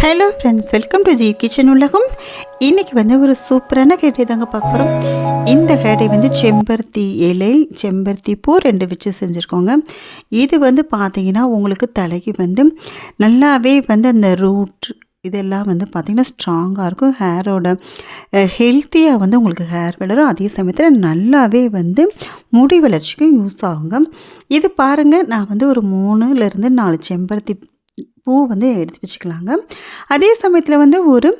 Hello friends welcome to G kitchen உலகம். இன்றைக்கி வந்து ஒரு சூப்பரான கேட்டை தாங்க பார்க்க போகிறோம் இந்த கேடை வந்து செம்பருத்தி இலை செம்பருத்தி பூ ரெண்டு வச்சு செஞ்சுருக்கோங்க. இது வந்து பார்த்தீங்கன்னா உங்களுக்கு தலைக்கு வந்து நல்லாவே வந்து அந்த ரூட் இதெல்லாம் வந்து பார்த்திங்கன்னா ஸ்ட்ராங்காக இருக்கும். ஹேரோட ஹெல்த்தியாக வந்து உங்களுக்கு ஹேர் வளரும். அதே சமயத்தில் நல்லாவே வந்து முடி வளர்ச்சிக்கும் யூஸ் ஆகுங்க. இது பாருங்கள் நான் வந்து ஒரு மூணுலேருந்து நாலு செம்பருத்தி பூ வந்து எடுத்து வச்சுக்கலாங்க. அதே சமயத்தில் வந்து ஒரு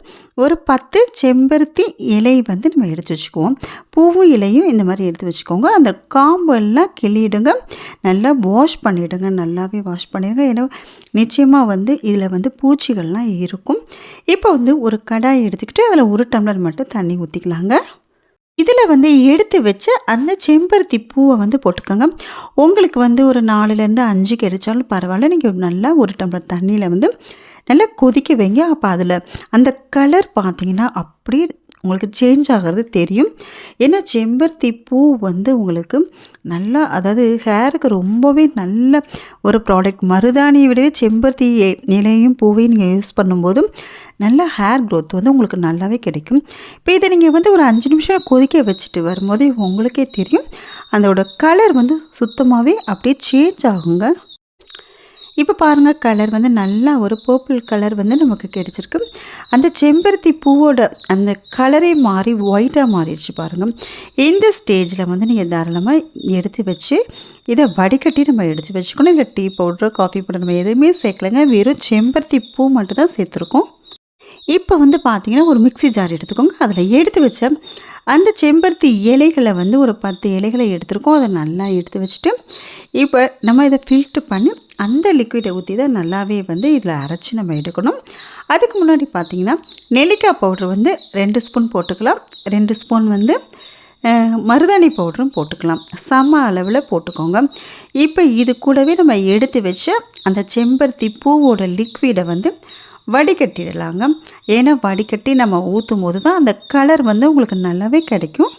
ஒரு பத்து செம்பருத்தி இலை வந்து நம்ம எடுத்து வச்சுக்குவோம். பூவும் இலையும் இந்த மாதிரி எடுத்து வச்சுக்கோங்க. அந்த காம்பெல்லாம் கிள்ளிடுங்க. நல்லா வாஷ் பண்ணிவிடுங்க நல்லாவே வாஷ் பண்ணிடுங்க. ஏன்னா நிச்சயமாக வந்து இதில் வந்து பூச்சிகள்லாம் இருக்கும். இப்போ வந்து ஒரு கடாய் எடுத்துக்கிட்டு அதில் ஒரு டம்ளர் மட்டும் தண்ணி ஊற்றிக்கலாங்க இதில் வந்து எடுத்து வச்ச அந்த செம்பருத்தி பூவை வந்து போட்டுக்கோங்க. உங்களுக்கு வந்து ஒரு நாலுலேருந்து அஞ்சு கிடைச்சாலும் பரவாயில்ல. நீங்கள் நல்லா ஒரு டம்ளர் தண்ணியில் வந்து நல்லா கொதிக்க வைங்க. அப்போ அதில் அந்த கலர் பார்த்தீங்கன்னா அப்படியே உங்களுக்கு சேஞ்ச் ஆகிறது தெரியும். ஏன்னா செம்பருத்தி பூ வந்து உங்களுக்கு நல்லா அதாவது ஹேருக்கு ரொம்பவே நல்ல ஒரு ப்ராடக்ட் மருதாணியை விடவே செம்பருத்தி இலையும் பூவையும் நீங்கள் யூஸ் பண்ணும்போது நல்ல ஹேர் க்ரோத் வந்து உங்களுக்கு நல்லாவே கிடைக்கும். இப்போ இதை நீங்கள் வந்து ஒரு அஞ்சு நிமிஷம் கொதிக்க வச்சுட்டு வரும்போதே உங்களுக்கே தெரியும். அதோட கலர் வந்து சுத்தமாகவே அப்படியே சேஞ்ச் ஆகுங்க. இப்போ பாருங்கள் கலர் வந்து நல்லா ஒரு பர்பிள் கலர் வந்து நமக்கு கிடச்சிருக்கு. அந்த செம்பருத்தி பூவோட அந்த கலரே மாறி ஒயிட்டாக மாறிடுச்சு பாருங்கள் இந்த ஸ்டேஜில் வந்து நீங்கள் தாராளமாக எடுத்து வச்சு இதை வடிகட்டி நம்ம எடுத்து வச்சுக்கணும். இதில் டீ பவுட்ரு காஃபி பவுடர் நம்ம எதுவுமே சேர்க்கலைங்க. வெறும் செம்பருத்தி பூ மட்டும் தான் சேர்த்துருக்கோம். இப்போ வந்து பார்த்தீங்கன்னா ஒரு மிக்ஸி ஜார் எடுத்துக்கோங்க. அதில் எடுத்து வச்ச அந்த செம்பருத்தி இலைகளை வந்து ஒரு பத்து இலைகளை எடுத்துருக்கோம். அதை நல்லா எடுத்து வச்சுட்டு இப்போ நம்ம இதை ஃபில்ட்ரு பண்ணி அந்த லிக்விடை ஊற்றி தான் நல்லாவே வந்து இதில் அரைச்சி நம்ம எடுக்கணும். அதுக்கு முன்னாடி பார்த்திங்கன்னா நெல்லிக்காய் பவுட்ரு வந்து ரெண்டு ஸ்பூன் போட்டுக்கலாம். ரெண்டு ஸ்பூன் வந்து மருதாணி பவுடரும் போட்டுக்கலாம். சம அளவில் போட்டுக்கோங்க. இப்போ இது கூடவே நம்ம எடுத்து வச்ச அந்த செம்பருத்தி பூவோட லிக்விடை வந்து வடிகட்டிடலாங்க. ஏன்னா வடிகட்டி நம்ம ஊற்றும் போது தான் அந்த கலர் வந்து உங்களுக்கு நல்லாவே கிடைக்கும்.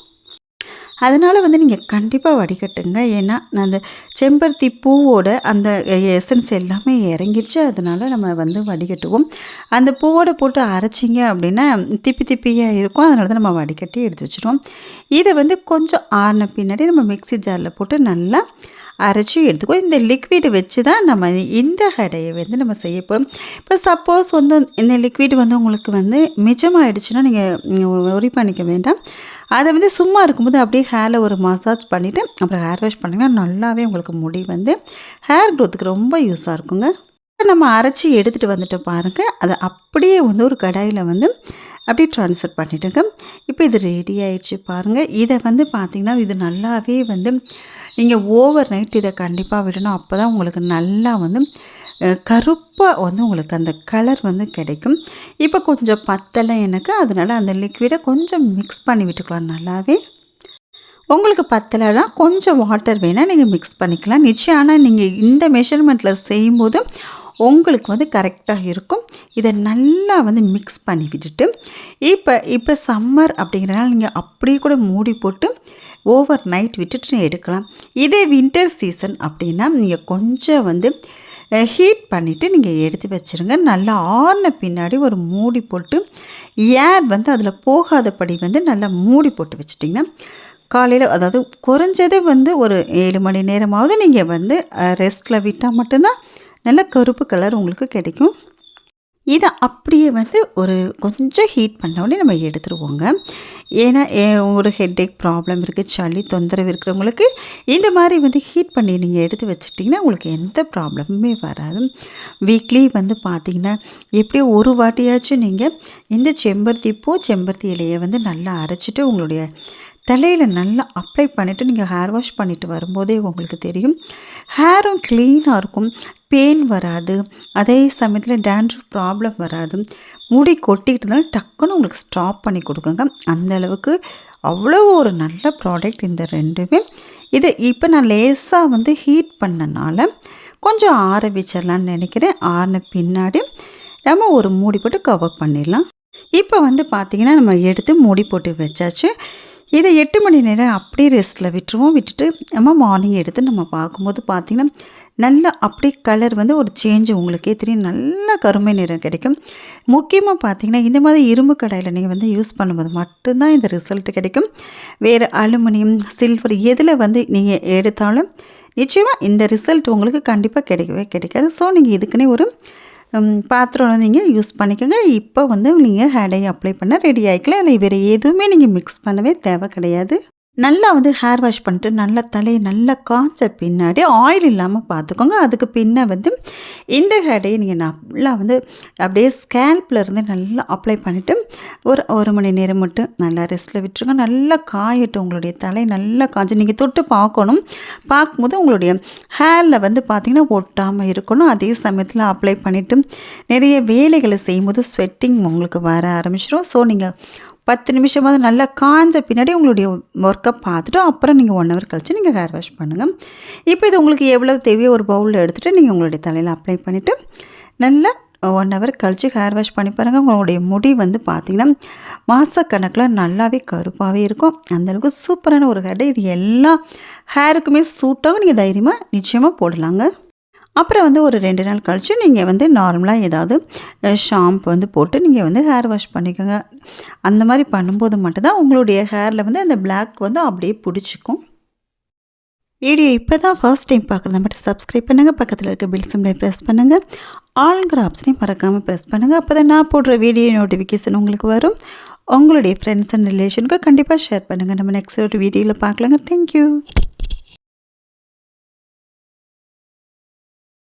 அதனால் வந்து நீங்கள் கண்டிப்பாக வடிகட்டுங்க. ஏன்னா அந்த செம்பருத்தி பூவோட அந்த எசன்ஸ் எல்லாமே இறங்கிடுச்சு அதனால் நம்ம வந்து வடிகட்டுவோம். அந்த பூவோட போட்டு அரைச்சிங்க அப்படின்னா திப்பி திப்பியாக இருக்கும். அதனால தான் நம்ம வடிகட்டி எடுத்து வச்சுருவோம். இதை வந்து கொஞ்சம் ஆறின பின்னாடி நம்ம மிக்ஸி ஜாரில் போட்டு நல்லா அரைச்சி எடுத்துக்கோ இந்த லிக்விட் வச்சு தான் நம்ம இந்த ஹடையை வந்து நம்ம செய்ய போகிறோம் இப்போ சப்போஸ் வந்து இந்த லிக்விட் வந்து உங்களுக்கு வந்து மிச்சமாகிடுச்சுன்னா நீங்கள் ஒரி பண்ணிக்க வேண்டாம். அதை வந்து சும்மா இருக்கும்போது அப்படியே ஹேரில் ஒரு மசாஜ் பண்ணிவிட்டு அப்புறம் ஹேர் வாஷ் பண்ணிங்கன்னா நல்லாவே உங்களுக்கு முடி வந்து ஹேர் க்ரோத்துக்கு ரொம்ப யூஸாக இருக்குங்க. இப்போ நம்ம அரைச்சி எடுத்துகிட்டு வந்துட்டு பாருங்கள் அதை அப்படியே வந்து ஒரு கடாயில் வந்து அப்படியே ட்ரான்ஸ்ஃபர் பண்ணிவிடுங்க இப்போ இது ரெடி ஆயிடுச்சு பாருங்கள் இதை வந்து பார்த்திங்கன்னா இது நல்லாவே வந்து நீங்கள் ஓவர் நைட் இதை கண்டிப்பாக விடணும். அப்போ தான் உங்களுக்கு நல்லா வந்து கருப்பாக வந்து உங்களுக்கு அந்த கலர் வந்து கிடைக்கும். இப்போ கொஞ்சம் பத்தலை எனக்கு அதனால் அந்த லிக்விடை கொஞ்சம் மிக்ஸ் பண்ணி விட்டுக்கலாம் நல்லாவே. உங்களுக்கு பத்தலைனா கொஞ்சம் வாட்டர் வேணால் நீங்கள் மிக்ஸ் பண்ணிக்கலாம். நிச்சயம் ஆனால் நீங்கள் இந்த மெஷர்மெண்ட்டில் செய்யும்போது உங்களுக்கு வந்து கரெக்டாக இருக்கும். இதை நல்லா வந்து மிக்ஸ் பண்ணி விட்டுட்டு இப்போ இப்போ சம்மர் அப்படிங்கிறனால நீங்கள் அப்படியே கூட மூடி போட்டு ஓவர் நைட் விட்டுட்டு எடுக்கலாம். இதே வின்டர் சீசன் அப்படின்னா நீங்கள் கொஞ்சம் வந்து ஹீட் பண்ணிவிட்டு நீங்கள் எடுத்து வச்சுருங்க. நல்லா ஆறின பின்னாடி ஒரு மூடி போட்டு ஏர் வந்து அதில் போகாதபடி வந்து நல்லா மூடி போட்டு வச்சிட்டிங்கன்னா காலையில் அதாவது குறைஞ்சது வந்து ஒரு ஏழு மணி நேரமாவது நீங்கள் வந்து ரெஸ்ட்டில் விட்டால் மட்டும்தான் நல்ல கருப்பு கலர் உங்களுக்கு கிடைக்கும். இதை அப்படியே வந்து ஒரு கொஞ்சம் ஹீட் பண்ணோடனே நம்ம எடுத்துருவோங்க. ஏன்னா ஒரு ஹெட்டேக் ப்ராப்ளம் இருக்குது சளி தொந்தரவு இருக்கிறவங்களுக்கு இந்த மாதிரி வந்து ஹீட் பண்ணி நீங்கள் எடுத்து வச்சிட்டிங்கன்னா உங்களுக்கு எந்த ப்ராப்ளமுமே வராது. வீக்லி வந்து பார்த்தீங்கன்னா எப்படியும் ஒரு வாட்டியாச்சும் நீங்கள் இந்த செம்பருத்தி பூ செம்பருத்தி இலையை வந்து நல்லா அரைச்சிட்டு உங்களுடைய தலையில் நல்லா அப்ளை பண்ணிவிட்டு நீங்கள் ஹேர் வாஷ் பண்ணிட்டு வரும்போதே உங்களுக்கு தெரியும். ஹேரும் க்ளீனாக இருக்கும். பெயின் வராது. அதே சமயத்தில் டேண்ட்ரூ ப்ராப்ளம் வராது. முடி கொட்டிக்கிட்டு இருந்தாலும் டக்குன்னு உங்களுக்கு ஸ்டாப் பண்ணி கொடுக்குங்க. அந்த அளவுக்கு அவ்வளோ ஒரு நல்ல ப்ராடக்ட் இந்த ரெண்டுமே. இது இப்போ நான் லேசாக வந்து ஹீட் பண்ணனால கொஞ்சம் ஆற வச்சிடலான்னு நினைக்கிறேன். ஆறின பின்னாடி நம்ம ஒரு மூடி போட்டு கவர் பண்ணிடலாம். இப்போ வந்து பார்த்திங்கன்னா நம்ம எடுத்து மூடி போட்டு வச்சாச்சு. இதை எட்டு மணி நேரம் அப்படியே ரெஸ்ட்டில் விட்டுருவோம். விட்டுட்டு நம்ம மார்னிங் எடுத்து நம்ம பார்க்கும்போது பார்த்திங்கன்னா நல்லா அப்படியே கலர் வந்து ஒரு சேஞ்ச் உங்களுக்கே தெரியும். நல்ல கருமை நிறம் கிடைக்கும். முக்கியமாக பார்த்தீங்கன்னா இந்த மாதிரி இரும்பு கடாயில் நீங்கள் வந்து யூஸ் பண்ணும்போது மட்டும்தான் இந்த ரிசல்ட் கிடைக்கும். வேறு அலுமினியம் சில்வர் எதில் வந்து நீங்கள் எடுத்தாலும் நிச்சயமாக இந்த ரிசல்ட் உங்களுக்கு கண்டிப்பாக கிடைக்கவே கிடைக்காது. ஸோ நீங்கள் இதுக்குன்னே ஒரு பாத்திரம் வந்து நீங்கள் யூஸ் பண்ணிக்கோங்க. இப்போ வந்து நீங்கள் ஹேடை அப்ளை பண்ண ரெடி ஆகிக்கலாம் அதில் வேறு எதுவுமே நீங்கள் மிக்ஸ் பண்ணவே தேவை கிடையாது. நல்லா வந்து ஹேர் வாஷ் பண்ணிட்டு நல்லா தலையை நல்லா காய்ச்ச பின்னாடி ஆயில் இல்லாமல் பார்த்துக்கோங்க. அதுக்கு பின்ன வந்து இந்த ஹேடையை நீங்கள் நல்லா வந்து அப்படியே ஸ்கேல்பில் இருந்து நல்லா அப்ளை பண்ணிவிட்டு ஒரு ஒரு மணி நேரம் மட்டும் நல்லா ரெஸ்ட்டில் விட்டுருங்க. நல்லா காயட்டும். உங்களுடைய தலை நல்லா காய்ச்சி நீங்கள் தொட்டு பார்க்கணும். பார்க்கும்போது உங்களுடைய ஹேரில் வந்து பார்த்திங்கன்னா ஒட்டாமல் இருக்கணும். அதே சமயத்தில் அப்ளை பண்ணிவிட்டு நிறைய வேலைகளை செய்யும்போது ஸ்வெட்டிங் உங்களுக்கு வர ஆரம்பிச்சிடும். ஸோ நீங்கள் பத்து நிமிஷமாவது நல்லா காஞ்ச பின்னாடி உங்களுடைய ஒர்க்கை பார்த்துட்டு அப்புறம் நீங்கள் ஒன் ஹவர் கழித்து நீங்கள் ஹேர் வாஷ் பண்ணுங்கள் இப்போ இது உங்களுக்கு எவ்வளோ தேவையோ ஒரு பவுலில் எடுத்துகிட்டு நீங்கள் உங்களுடைய தலையில் அப்ளை பண்ணிவிட்டு நல்லா ஒன் ஹவர் கழித்து ஹேர் வாஷ் பண்ணி பாருங்கள் உங்களுடைய முடி வந்து பார்த்திங்கன்னா மாதக்கணக்கில் நல்லாவே கருப்பாகவே இருக்கும். அந்தளவுக்கு சூப்பரான ஒரு ஹேர் இது எல்லா ஹேருக்குமே சூட்டாகவும் நீங்கள் தைரியமாக நிச்சயமாக போடலாங்க. அப்புறம் வந்து ஒரு ரெண்டு நாள் கழித்து நீங்கள் வந்து நார்மலாக ஏதாவது ஷாம்பு வந்து போட்டு நீங்கள் வந்து ஹேர் வாஷ் பண்ணிக்கோங்க. அந்த மாதிரி பண்ணும்போது மட்டும்தான் உங்களுடைய ஹேரில் வந்து அந்த பிளாக் வந்து அப்படியே பிடிச்சிக்கும். வீடியோ இப்போ தான் ஃபர்ஸ்ட் டைம் பார்க்குறத மட்டும் சப்ஸ்கிரைப் பண்ணுங்கள் பக்கத்தில் இருக்க பில் சிம்லையும் ப்ரெஸ் பண்ணுங்கள் ஆல் ஆப்ஷனையும் மறக்காமல் ப்ரெஸ் பண்ணுங்கள் அப்போ தான் நான் போடுற வீடியோ நோட்டிஃபிகேஷன் உங்களுக்கு வரும். உங்களுடைய ஃப்ரெண்ட்ஸ் அண்ட் ரிலேஷனுக்கு கண்டிப்பாக ஷேர் பண்ணுங்கள் நம்ம நெக்ஸ்ட் ஒரு வீடியோவில் பார்க்கலாங்க தேங்க்யூ